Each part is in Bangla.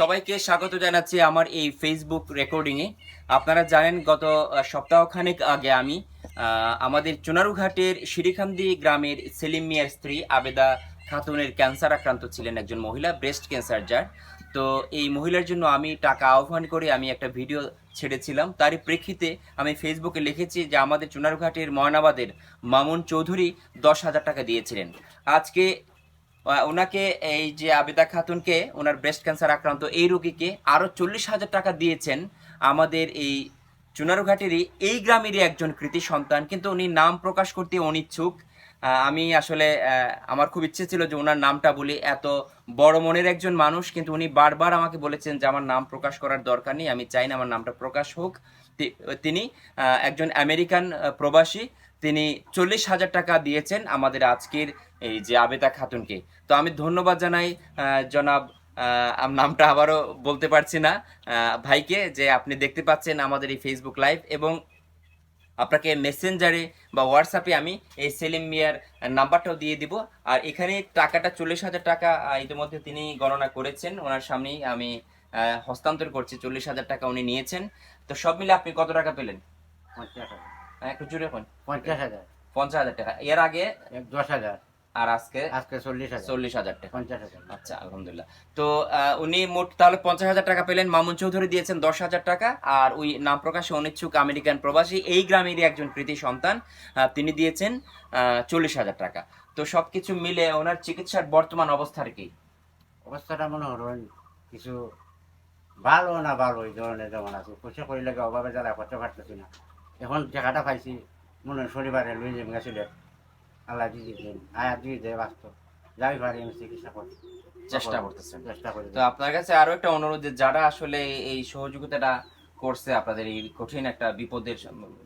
সবাইকে স্বাগত জানাচ্ছি আমার এই ফেসবুক রেকর্ডিংয়ে আপনারা জানেন, গত সপ্তাহখানেক আগে আমি আমাদের চুনারুঘাটের শিরিখান্দি গ্রামের সেলিম মিয়ার স্ত্রী আবেদা খাতুনের ক্যান্সার আক্রান্ত ছিলেন একজন মহিলা ব্রেস্ট ক্যান্সার যার। তো এই মহিলার জন্য আমি টাকা আহ্বান করে আমি একটা ভিডিও ছেড়েছিলাম। তারই প্রেক্ষিতে আমি ফেসবুকে লিখেছি যে আমাদের চুনারুঘাটের ময়নাবাদের মামুন চৌধুরী দশ হাজার টাকা দিয়েছিলেন। আজকে ওনাকে এই যে আবেদা খাতুনকে, ওনার ব্রেস্ট ক্যান্সার আক্রান্ত এই রোগীকে আরও চল্লিশ হাজার টাকা দিয়েছেন আমাদের এই চুনারুঘাটেরই এই গ্রামেরই একজন কৃতি সন্তান। কিন্তু উনি নাম প্রকাশ করতে অনিচ্ছুক। আমি আসলে আমার খুব ইচ্ছে ছিল যে ওনার নামটা বলি। এত বড় মনের একজন মানুষ, কিন্তু উনি বারবার আমাকে বলেছেন যে আমার নাম প্রকাশ করার দরকার নেই, আমি চাই না আমার নামটা প্রকাশ হোক। তিনি একজন আমেরিকান প্রবাসী, তিনি চল্লিশ হাজার টাকা দিয়েছেন আমাদের আজকের এই যে আবেদা খাতুনকে। তো আমি ধন্যবাদ জানাই জনাব নামটা আবারও বলতে পারছি না ভাইকে যে আপনি দেখতে পাচ্ছেন আমাদের এই ফেসবুক লাইভ এবং আপনাকে মেসেঞ্জারে বা হোয়াটসঅ্যাপে আমি এই সেলিম মিয়ার নাম্বারটাও দিয়ে দিব। আর এখানে টাকাটা চল্লিশ হাজার টাকা ইতিমধ্যে তিনি গণনা করেছেন। ওনার সামনেই আমি হস্তান্তর করছি। চল্লিশ হাজার টাকা উনি নিয়েছেন। তো সব মিলে আপনি কত টাকা পেলেন? পঞ্চাশ হাজার। হ্যাঁ, একটু জুড়ে এখন পঞ্চাশ হাজার। পঞ্চাশ হাজার টাকা। এর আগে দশ হাজার। আর আজকে? আজকে চল্লিশ হাজার। চল্লিশ হাজার টাকা। পঞ্চাশ হাজার। আচ্ছা আলহামদুলিল্লাহ। তো উনি মোট তাহলে পঞ্চাশ হাজার টাকা পেলেন। মামুন চৌধুরী দিয়েছেন দশ হাজার টাকা। আর ওই নাম প্রকাশে অনিচ্ছুক আমেরিকান প্রবাসী এই গ্রামেরই একজন কৃতি সন্তান। তিনি দিয়েছেন চল্লিশ হাজার টাকা। তো সবকিছু মিলে ওনার চিকিৎসার বর্তমান অবস্থার কি? অবস্থাটা মনে হলো কিছু ভালো না ভালো এই ধরনের যেমন আছে। পয়সা করি লাগে অভাবে জ্বালা করতে পারতেছি না? এখন টাকাটা পাইছি মনে হয় শনিবারে লুই গেছিলে। আল্লাহ দিদি দিয়েছেন আয়া দিয়ে দেয় বাস্তব। যাই পারি আমি চিকিৎসা চেষ্টা করতেছেন। চেষ্টা করি। তো আপনার কাছে আরও একটা অনুরোধ যে যারা আসলে এই সহযোগিতাটা করছে আপনাদের এই কঠিন একটা বিপদের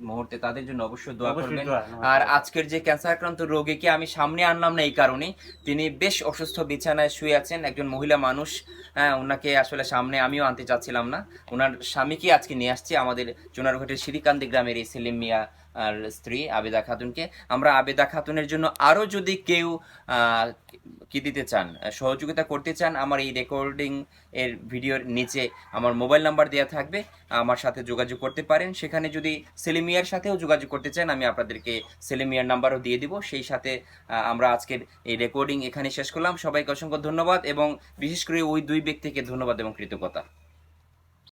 মুহূর্তে তাদের জন্য অবশ্যই দোয়া করবেন। আর আজকের যে ক্যান্সার আক্রান্ত রোগীকে আমি সামনে আনলাম না এই কারণে তিনি বেশ অসুস্থ বিছানায় শুয়ে আছেন একজন মহিলা মানুষ। হ্যাঁ ওনাকে আসলে সামনে আমিও আনতে চাচ্ছিলাম না। ওনার স্বামীকে আজকে নিয়ে আসছি আমাদের চুনারঘাটের শ্রীকান্তি গ্রামের এই সেলিম মিয়া আর স্ত্রী আবেদা খাতুনকে। আমরা আবেদা খাতুনের জন্য আরও যদি কেউ আহ, কি দিতে চান সহযোগিতা করতে চান আমার এই রেকর্ডিং এর ভিডিওর নিচে আমার মোবাইল নাম্বার দেওয়া থাকবে। আমার সাথে যোগাযোগ করতে পারেন। সেখানে যদি সেলিমিয়ার সাথেও যোগাযোগ করতে চান, আমি আপনাদেরকে সেলিমিয়ার নাম্বারও দিয়ে দিব। সেই সাথে আমরা আজকের এই রেকর্ডিং এখানে শেষ করলাম। সবাইকে অসংখ্য ধন্যবাদ এবং বিশেষ করে ওই দুই ব্যক্তিকে ধন্যবাদ এবং কৃতজ্ঞতা।